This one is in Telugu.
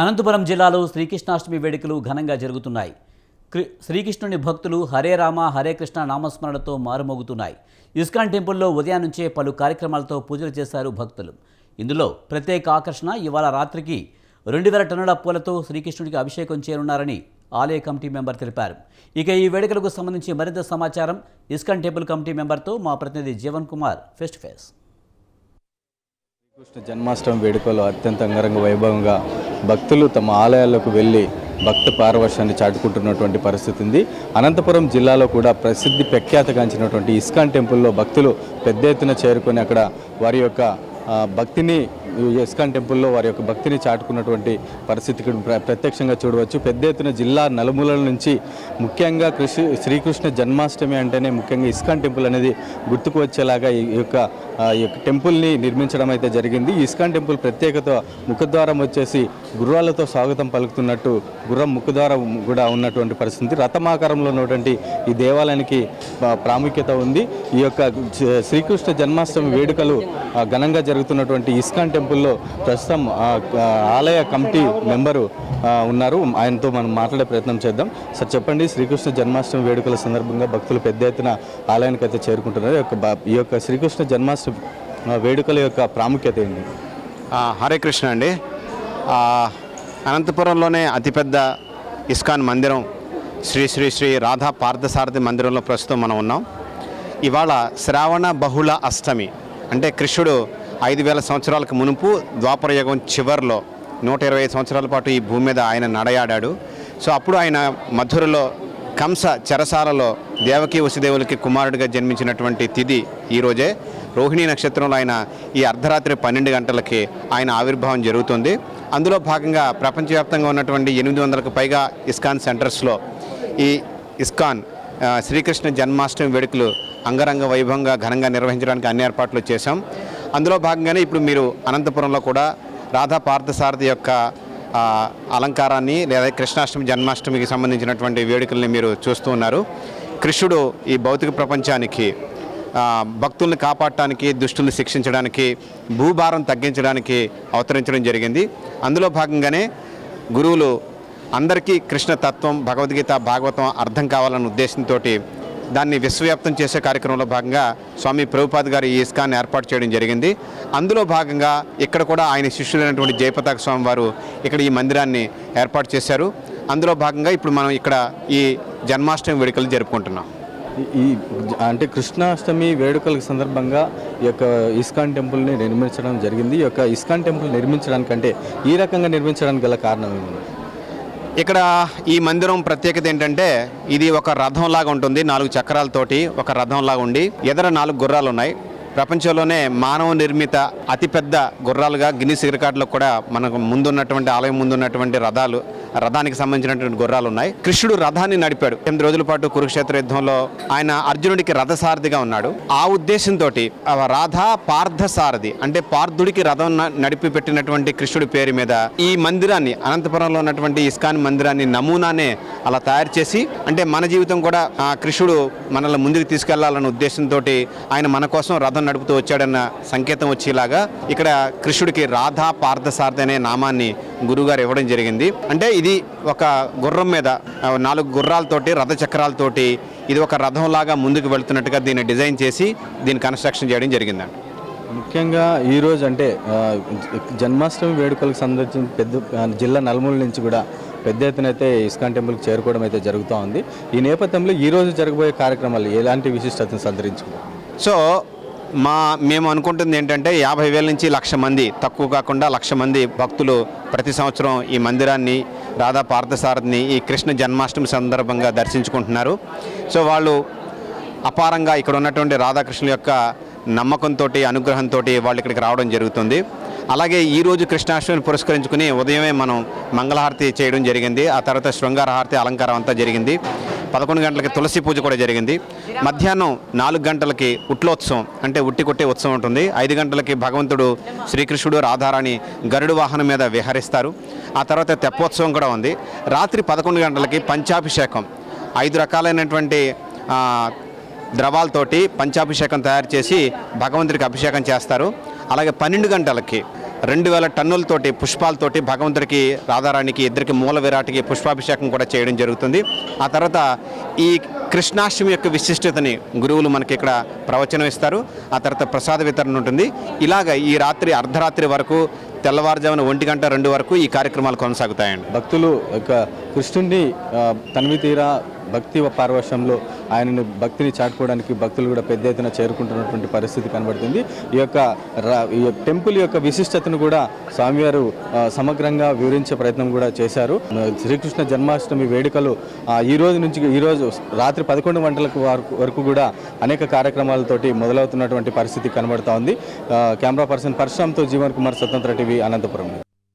అనంతపురం జిల్లాలో శ్రీకృష్ణాష్టమి వేడుకలు ఘనంగా జరుగుతున్నాయి. శ్రీకృష్ణుని భక్తులు హరే రామ హరే కృష్ణ నామస్మరణతో మారుమోగుతున్నాయి. ఇస్కాన్ టెంపుల్లో ఉదయం నుంచే పలు కార్యక్రమాలతో పూజలు చేశారు భక్తులు. ఇందులో ప్రత్యేక ఆకర్షణ ఇవాళ రాత్రికి రెండు వేల టన్నుల పూలతో శ్రీకృష్ణుడికి అభిషేకం చేయనున్నారని ఆలయ కమిటీ మెంబర్ తెలిపారు. ఇక ఈ వేడుకలకు సంబంధించి మరింత సమాచారం ఇస్కాన్ టెంపుల్ కమిటీ మెంబర్తో మా ప్రతినిధి Jeevan Kumar face to face. Krishna Janmashtami వేడుకలు అత్యంత అంగరంగ వైభవంగా భక్తులు తమ ఆలయాలకు వెళ్ళి భక్త పారవశ్యాన్ని చాటుకుంటున్నటువంటి పరిస్థితి ఉంది. అనంతపురం జిల్లాలో కూడా ప్రసిద్ధి ప్రఖ్యాతగాంచినటువంటి ఇస్కాన్ టెంపుల్లో భక్తులు పెద్ద ఎత్తున చేరుకొని అక్కడ వారి యొక్క భక్తిని ఇస్కాన్ టెంపుల్లో వారి యొక్క భక్తిని చాటుకున్నటువంటి పరిస్థితి ప్రత్యక్షంగా చూడవచ్చు. పెద్ద ఎత్తున జిల్లా నలుమూలల నుంచి ముఖ్యంగా కృషి శ్రీకృష్ణ జన్మాష్టమి అంటేనే ముఖ్యంగా ఇస్కాన్ టెంపుల్ అనేది గుర్తుకు వచ్చేలాగా ఈ యొక్క ఈ యొక్క టెంపుల్ని నిర్మించడం అయితే జరిగింది. ఇస్కాన్ టెంపుల్ ప్రత్యేకత ముఖద్వారం వచ్చేసి గుర్రాలతో స్వాగతం పలుకుతున్నట్టు గుర్రం ముఖద్వారం కూడా ఉన్నటువంటి పరిస్థితి. రథమాకారంలో ఉన్నటువంటి ఈ దేవాలయానికి ప్రాముఖ్యత ఉంది. ఈ యొక్క శ్రీకృష్ణ జన్మాష్టమి వేడుకలు ఘనంగా జరుగుతున్నటువంటి ఇస్కాన్ టెంపుల్ టెంపుల్లో ప్రస్తుతం ఆలయ కమిటీ మెంబరు ఉన్నారు. ఆయనతో మనం మాట్లాడే ప్రయత్నం చేద్దాం. సార్ చెప్పండి శ్రీకృష్ణ జన్మాష్టమి వేడుకల సందర్భంగా భక్తులు పెద్ద ఎత్తున ఆలయానికి అయితే చేరుకుంటున్నారు. ఈ యొక్క ఈ యొక్క శ్రీకృష్ణ జన్మాష్టమి వేడుకల యొక్క ప్రాముఖ్యత ఏంటి? హరే కృష్ణ అండి. అనంతపురంలోనే అతిపెద్ద ఇస్కాన్ మందిరం శ్రీ శ్రీ శ్రీ రాధా పార్థసారథి మందిరంలో ప్రస్తుతం మనం ఉన్నాం. ఇవాళ శ్రావణ బహుళ అష్టమి. అంటే కృష్ణుడు ఐదు వేల సంవత్సరాలకు మునుపు ద్వాపరయుగం చివర్లో నూట ఇరవై సంవత్సరాల పాటు ఈ భూమి మీద ఆయన నడయాడాడు. సో అప్పుడు ఆయన మధురలో కంస చెరసాలలో దేవకి వసుదేవులకి కుమారుడిగా జన్మించినటువంటి తిథి ఈరోజే రోహిణీ నక్షత్రంలో ఆయన ఈ అర్ధరాత్రి పన్నెండు గంటలకి ఆయన ఆవిర్భావం జరుగుతుంది. అందులో భాగంగా ప్రపంచవ్యాప్తంగా ఉన్నటువంటి ఎనిమిది వందలకు పైగా ఇస్కాన్ సెంటర్స్లో ఈ ఇస్కాన్ శ్రీకృష్ణ జన్మాష్టమి వేడుకలు అంగరంగ వైభవంగా ఘనంగా నిర్వహించడానికి అన్ని ఏర్పాట్లు చేశాం. అందులో భాగంగానే ఇప్పుడు మీరు అనంతపురంలో కూడా రాధా పార్థసారథి యొక్క అలంకారాన్ని లేదా కృష్ణాష్టమి జన్మాష్టమికి సంబంధించినటువంటి వేడుకల్ని మీరు చూస్తూ ఉన్నారు. కృష్ణుడు ఈ భౌతిక ప్రపంచానికి భక్తుల్ని కాపాడటానికి దుష్టుల్ని శిక్షించడానికి భూభారం తగ్గించడానికి అవతరించడం జరిగింది. అందులో భాగంగానే గురువులు అందరికీ కృష్ణ తత్వం భగవద్గీత భాగవతం అర్థం కావాలన్న ఉద్దేశంతో దాన్ని విశ్వవ్యాప్తం చేసే కార్యక్రమంలో భాగంగా స్వామి ప్రభుపాద్ గారు ఈ ఇస్కాన్ ఏర్పాటు చేయడం జరిగింది. అందులో భాగంగా ఇక్కడ కూడా ఆయన శిష్యులైనటువంటి జయపతాక స్వామి వారు ఇక్కడ ఈ మందిరాన్ని ఏర్పాటు చేశారు. అందులో భాగంగా ఇప్పుడు మనం ఇక్కడ ఈ జన్మాష్టమి వేడుకలు జరుపుకుంటున్నాం. ఈ- ఈ అంటే కృష్ణాష్టమి వేడుకల సందర్భంగా ఈ యొక్క ఇస్కాన్ టెంపుల్ని నిర్మించడం జరిగింది. ఈ యొక్క ఇస్కాన్ టెంపుల్ నిర్మించడానికంటే ఈ రకంగా నిర్మించడానికి గల కారణం ఏమన్నా ఇక్కడ ఈ మందిరం ప్రత్యేకత ఏంటంటే ఇది ఒక రథం లాగా ఉంటుంది నాలుగు చక్రాలతోటి ఒక రథం లాగా ఉండి ఎదర నాలుగు గుర్రాలు ఉన్నాయి ప్రపంచంలోనే మానవ నిర్మిత అతిపెద్ద గుర్రాలుగా గిన్నీస్ రికార్డులో కూడా మనకు ముందున్నటువంటి ఆలయం ముందున్నటువంటి రథాలు రథానికి సంబంధించినటువంటి గుర్రాలు ఉన్నాయి. కృష్ణుడు రథాన్ని నడిపాడు. ఎనిమిది రోజుల పాటు కురుక్షేత్ర యుద్ధంలో ఆయన అర్జునుడికి రథసారథిగా ఉన్నాడు. ఆ ఉద్దేశంతో రాధా పార్థసారథి అంటే పార్థుడికి రథం నడిపి పెట్టినటువంటి కృష్ణుడి పేరు మీద ఈ మందిరాన్ని అనంతపురంలో ఉన్నటువంటి ఇస్కాన్ మందిరాన్ని నమూనానే అలా తయారు చేసి అంటే మన జీవితం కూడా కృష్ణుడు మనల్ని ముందుకు తీసుకెళ్ళాలన్న ఉద్దేశంతో ఆయన మన కోసం రథం నడుపుతూ వచ్చాడన్న సంకేతం వచ్చేలాగా ఇక్కడ కృష్ణుడికి రాధా పార్థసారథి అనే నామాన్ని గురువుగారు ఇవ్వడం జరిగింది. అంటే ఇది ఒక గుర్రం మీద నాలుగు గుర్రాలతోటి రథ చక్రాలతోటి ఇది ఒక రథంలాగా ముందుకు వెళ్తున్నట్టుగా దీన్ని డిజైన్ చేసి దీన్ని కన్స్ట్రక్షన్ చేయడం జరిగిందండి. ముఖ్యంగా ఈ రోజు అంటే జన్మాష్టమి వేడుకలకు సంబంధించిన పెద్ద జిల్లా నలుమూల నుంచి కూడా పెద్ద ఎత్తున అయితే ఇస్కాన్ టెంపుల్కి చేరుకోవడం అయితే జరుగుతూ ఉంది. ఈ నేపథ్యంలో ఈ రోజు జరగబోయే కార్యక్రమాలు ఎలాంటి విశిష్టతను సంతరించుకున్నాయి సో మా మేము అనుకుంటుంది ఏంటంటే యాభై వేల నుంచి లక్ష మంది తక్కువ కాకుండా లక్ష మంది భక్తులు ప్రతి సంవత్సరం ఈ మందిరాన్ని రాధా పార్థసారథిని ఈ కృష్ణ జన్మాష్టమి సందర్భంగా దర్శించుకుంటున్నారు. సో వాళ్ళు అపారంగా ఇక్కడ ఉన్నటువంటి రాధాకృష్ణుల యొక్క నమ్మకంతో అనుగ్రహంతో వాళ్ళు ఇక్కడికి రావడం జరుగుతుంది. అలాగే ఈరోజు కృష్ణాష్టమిని పురస్కరించుకుని ఉదయమే మనం మంగళహారతి చేయడం జరిగింది. ఆ తర్వాత శృంగార హారతి అలంకారం అంతా జరిగింది. పదకొండు గంటలకి తులసి పూజ కూడా జరిగింది. మధ్యాహ్నం నాలుగు గంటలకి ఉట్లోత్సవం అంటే ఉట్టి కొట్టే ఉత్సవం ఉంటుంది. ఐదు గంటలకి భగవంతుడు శ్రీకృష్ణుడు రాధారాణి గరుడు వాహనం మీద విహరిస్తారు. ఆ తర్వాత తెప్పోత్సవం కూడా ఉంది. రాత్రి పదకొండు గంటలకి పంచాభిషేకం. ఐదు రకాలైనటువంటి ద్రవాలతోటి పంచాభిషేకం తయారు చేసి భగవంతుడికి అభిషేకం చేస్తారు. అలాగే పన్నెండు గంటలకి రెండు వేల టన్నులతోటి పుష్పాలతోటి భగవంతుడికి రాధారాణికి ఇద్దరికి మూల విరాటికి పుష్పాభిషేకం కూడా చేయడం జరుగుతుంది. ఆ తర్వాత ఈ కృష్ణాష్టమి యొక్క విశిష్టతని గురువులు మనకి ఇక్కడ ప్రవచనం ఇస్తారు. ఆ తర్వాత ప్రసాద వితరణ ఉంటుంది. ఇలాగ ఈ రాత్రి అర్ధరాత్రి వరకు తెల్లవారుజామున ఒంటి గంట రెండు వరకు ఈ కార్యక్రమాలు కొనసాగుతాయండి. భక్తులు యొక్క కృష్ణుడిని ఆ, తనివి తీరా భక్తి పార్వశంలో ఆయనను భక్తిని చాటుకోవడానికి భక్తులు కూడా పెద్ద ఎత్తున చేరుకుంటున్నటువంటి పరిస్థితి కనబడుతుంది. ఈ యొక్క ఈ టెంపుల్ యొక్క విశిష్టతను కూడా స్వామివారు సమగ్రంగా వివరించే ప్రయత్నం కూడా చేశారు. శ్రీకృష్ణ జన్మాష్టమి వేడుకలు ఈ రోజు నుంచి ఈ రోజు రాత్రి పదకొండు గంటలకు వరకు వరకు కూడా అనేక కార్యక్రమాలతోటి మొదలవుతున్నటువంటి పరిస్థితి కనబడుతోంది కెమెరా పర్సన్ పరశురామ్తో జీవన్ కుమార్ స్వతంత్ర టీవీ అనంతపురం.